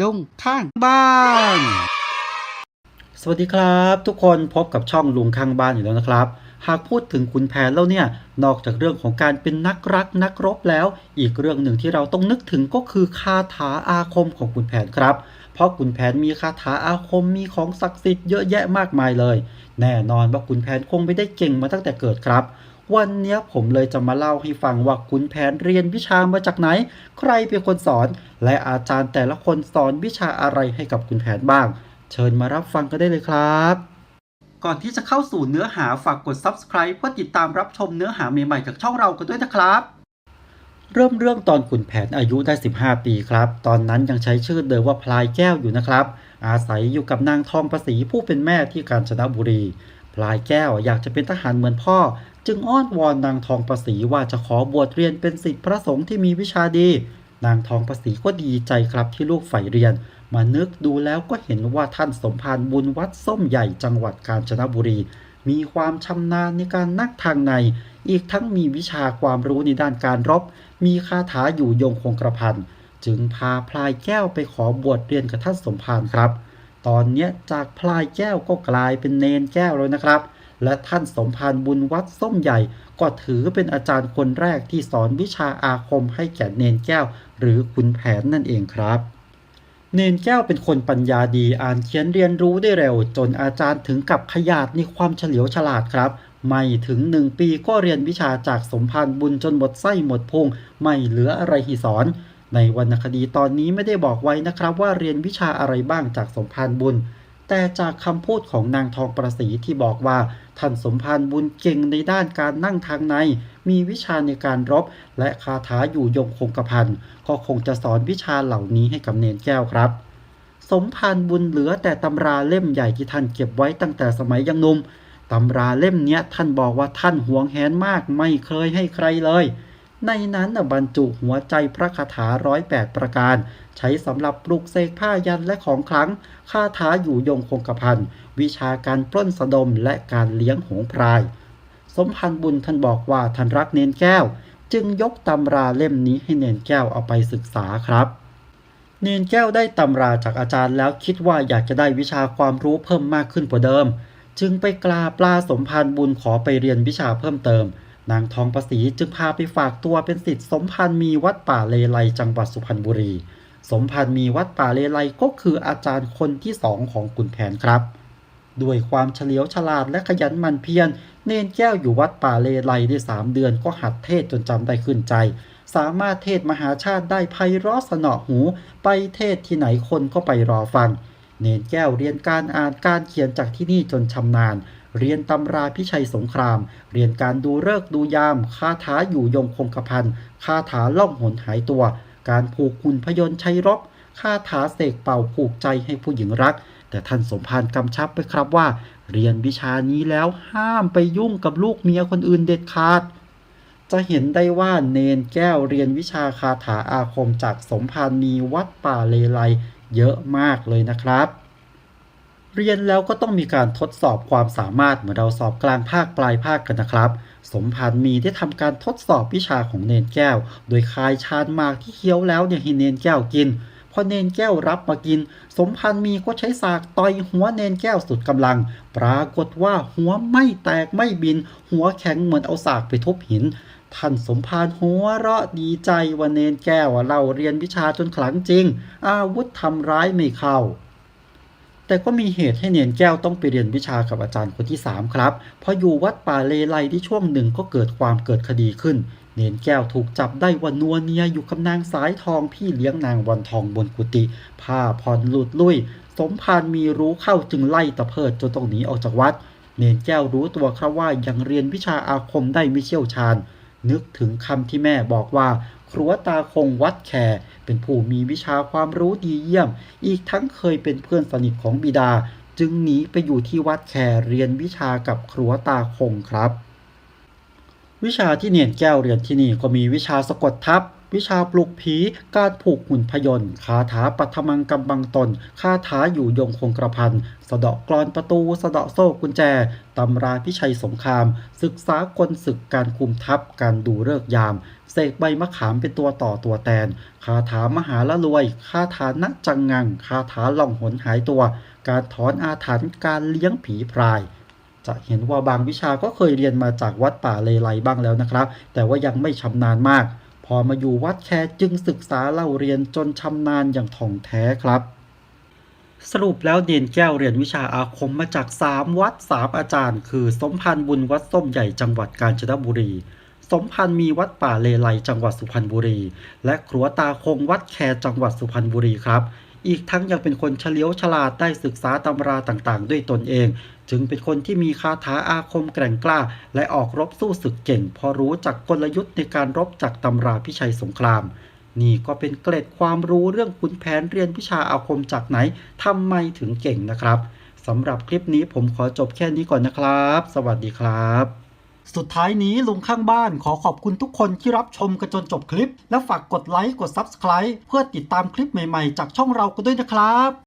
ลุงข้างบ้าน สวัสดีครับ ทุกคนพบกับช่องลุงข้างบ้านอยู่แล้วนะครับ หากพูดถึงขุนแผนแล้วเนี่ย นอกจากเรื่องของการเป็นนักรักนักรบแล้ว อีกเรื่องหนึ่งที่เราต้องนึกถึงก็คือคาถาอาคมของขุนแผนครับ เพราะขุนแผนมีคาถาอาคมมีของศักดิ์สิทธิ์เยอะแยะมากมายเลย แน่นอนว่าขุนแผนคงไม่ได้เก่งมาตั้งแต่เกิดครับ วันนี้ผมเลยจะมาเล่าให้ฟังว่าขุนแผนเรียนวิชามาจากไหน ใครเป็นคนสอน และอาจารย์แต่ละคนสอนวิชาอะไรให้กับขุนแผนบ้าง เชิญมารับฟังกันได้เลยครับ ก่อนที่จะเข้าสู่เนื้อหาฝากกด subscribe เพื่อติดตามรับชมเนื้อหาใหม่ๆจากช่องเรากันด้วยนะครับ เริ่มเรื่องตอนขุนแผนอายุได้ 15 ปีครับ ตอนนั้นยังใช้ชื่อเดิมว่าพลายแก้วอยู่นะครับอาศัยอยู่กับนางทองประสีผู้เป็นแม่ที่กาญจนบุรี พลายแก้วอยากจะเป็นทหารเหมือนพ่อ จึงอ้อนวอนนางทองประสีว่าจะขอบวชเรียนเป็นศิษย์พระสงฆ์ที่มีวิชาดี นางทองประสีก็ดีใจครับที่ลูกใฝ่เรียน มานึกดูแล้วก็เห็นว่าท่านสมภารบุญวัดส้มใหญ่จังหวัดกาญจนบุรี มีความชำนาญในการนักทางใน อีกทั้งมีวิชาความรู้ในด้านการรบ มีคาถาอยู่ยงคงกระพันจึงพาพลายแก้วไปขอบวชเรียนกับท่านสมภารครับ ตอนนี้จากพลายแก้วก็กลายเป็นเนนแก้วแล้วนะครับ และท่านสมภารบุญวัดส้มใหญ่ ก็ถือเป็นอาจารย์คนแรกที่สอนวิชาอาคมให้แก่เนนแก้ว หรือขุนแผนนั่นเองครับ เนนแก้วเป็นคนปัญญาดีอ่านเขียนเรียนรู้ได้เร็ว จนอาจารย์ถึงกับขยาดในความเฉลียวฉลาดครับไม่ถึงหนึ่งปีก็เรียนวิชาจากสมภารบุญจนหมดไส้หมดพุงไม่เหลืออะไรห้สอน ในวรรณคดีตอนนี้ไม่ได้บอกไว้นะครับว่าเรียนวิชาอะไรบ้างจากสมภารบุญ แต่จากคำพูดของนางทองประสีที่บอกว่าท่านสมภารบุญเก่งในด้านการนั่งทางใน มีวิชาในการรบ และคาถาอยู่ยงคงกระพันก็คงจะสอนวิชาเหล่านี้ให้กับเนนแก้วครับ สมภารบุญเหลือแต่ตำราเล่มใหญ่ที่ท่านเก็บไว้ตั้งแต่สมัยยังหนุ่มตำราเล่มเนี้ยท่านบอกว่าท่านหวงแหนมากไม่เคยให้ใครเลย ในนั้นบรรจุหัวใจพระคาถาร้อยแปดประการ ใช้สำหรับปลุกเสกผ้ายันและของคลังคาถาอยู่ยงคงกระพันวิชาการปล้นสะดมและการเลี้ยงหงพราย สมพันธ์บุญท่านบอกว่าท่านรักเนนแก้ว จึงยกตำราเล่มนี้ให้เนนแก้วเอาไปศึกษาครับเนนแก้วได้ตำราจากอาจารย์แล้วคิดว่าอยากจะได้วิชาความรู้เพิ่มมากขึ้นกว่าเดิม จึงไปกราบลาสมภารบุญขอไปเรียนวิชาเพิ่มเติม นางทองประสีจึงพาไปฝากตัวเป็นศิษย์สมภารมีวัดป่าเลไลจังหวัดสุพรรณบุรี สมภารมีวัดป่าเลไลก็คืออาจารย์คนที่สองของขุนแผนครับ ด้วยความเฉลียวฉลาดและขยันหมั่นเพียรเนนแก้วอยู่วัดป่าเลไลได้สามเดือนก็หัดเทศจนจำได้ขึ้นใจ สามารถเทศมหาชาติได้ไพเราะสนอหู ไปเทศที่ไหนคนก็ไปรอฟัง เนนแก้วเรียนการอ่านการเขียนจากที่นี่จนชำนาญ เรียนตำราพิชัยสงคราม เรียนการดูเลิกดูยาม คาถาอยู่ยงคงกระพันคาถาล่องหนหายตัว การผูกหุ่นพยนต์ชัยรบคาถาเสกเป่าผูกใจให้ผู้หญิงรัก แต่ท่านสมภารกำชับไปครับว่า เรียนวิชานี้แล้วห้ามไปยุ่งกับลูกเมียคนอื่นเด็ดขาดจะเห็นได้ว่าเนนแก้วเรียนวิชาคาถาอาคมจากสมภารมีวัดป่าเลไล เยอะมากเลยนะครับ เรียนแล้วก็ต้องมีการทดสอบความสามารถเหมือนเราสอบกลางภาคปลายภาคกันนะครับ สมภารมีได้ทำการทดสอบวิชาของเนนแก้ว โดยคายชานมากที่เคี้ยวแล้วเนี่ยให้เนนแก้วกินพอเนนแก้วรับมากิน สมภารมีก็ใช้สากต่อยหัวเนนแก้วสุดกำลัง ปรากฏว่าหัวไม่แตกไม่บิน หัวแข็งเหมือนเอาสากไปทุบหิน ท่านสมภารหัวเราะดีใจว่าเนนแก้วเราเรียนวิชาจนขลังจริง อาวุธทำร้ายไม่เข้า แต่ก็มีเหตุให้เนนแก้วต้องไปเรียนวิชากับอาจารย์คนที่ 3 ครับ เพราะอยู่วัดป่าเลไลที่ช่วงหนึ่งก็เกิดความเกิดคดีขึ้น เนนแก้วถูกจับได้ว่านัวเนียอยู่กับนางสายทองพี่เลี้ยงนางวันทองบนกุฏิผ้าผ่อนหลุดลุ่ยสมภารมีรู้เข้าจึงไล่ตะเพิดจนต้องหนีออกจากวัด เนนแก้วรู้ตัวครับว่ายังเรียนวิชาอาคมได้ไม่เชี่ยวชาญ นึกถึงคำที่แม่บอกว่า ครัวตาคงวัดแคเป็นผู้มีวิชาความรู้ดีเยี่ยม อีกทั้งเคยเป็นเพื่อนสนิทของบิดา จึงหนีไปอยู่ที่วัดแคเรียนวิชากับครัวตาคงครับ วิชาที่เนียนแก้วเรียนที่นี่ก็มีวิชาสะกดทับ วิชาปลุกผี การผูกหุ่นพยนต์คาถาปัทมังกำบังตน คาถาอยู่ยงคงกระพัน สะเดาะกรอนประตู สะเดาะโซ่กุญแจ ตำราพิชัยสงคราม ศึกษากลศึกการคุมทัพ การดูเลิกยาม เสกใบมะขามเป็นตัวต่อตัวแตน คาถามหาละรวย คาถานักจังงัง คาถาล่องหนหายตัว การถอนอาถรรพ์ การเลี้ยงผีพรายจะเห็นว่าบางวิชาก็เคยเรียนมาจากวัดป่าเลไลบ้างแล้วนะครับ แต่ว่ายังไม่ชำนาญมาก พอมาอยู่วัดแคจึงศึกษาเล่าเรียนจนชำนาญอย่างถ่องแท้ครับ สรุปแล้วเดียนแก้วเรียนวิชาอาคมมาจาก 3 วัด 3 อาจารย์ คือสมพันธ์บุญวัดส้มใหญ่จังหวัดกาญจนบุรี สมพันธ์มีวัดป่าเลไลจังหวัดสุพรรณบุรี และครัวตาคงวัดแคจังหวัดสุพรรณบุรีครับอีกทั้งยังเป็นคนเฉลียวฉลาดได้ศึกษาตำราต่างๆ ด้วยตนเอง จึงเป็นคนที่มีคาถาอาคมแกร่งกล้า และออกรบสู้ศึกเก่ง พอรู้จักกลยุทธ์ในการรบจากตำราพิชัยสงคราม นี่ก็เป็นเกร็ดความรู้เรื่องขุนแผนเรียนวิชาอาคมจากไหนทำไมถึงเก่งนะครับสำหรับคลิปนี้ผมขอจบแค่นี้ก่อนนะครับ สวัสดีครับสุดท้ายนี้ลุงข้างบ้านขอขอบคุณทุกคนที่รับชมกันจนจบคลิป และฝากกดไลค์กด Subscribe เพื่อติดตามคลิปใหม่ๆ จากช่องเรากันด้วยนะครับ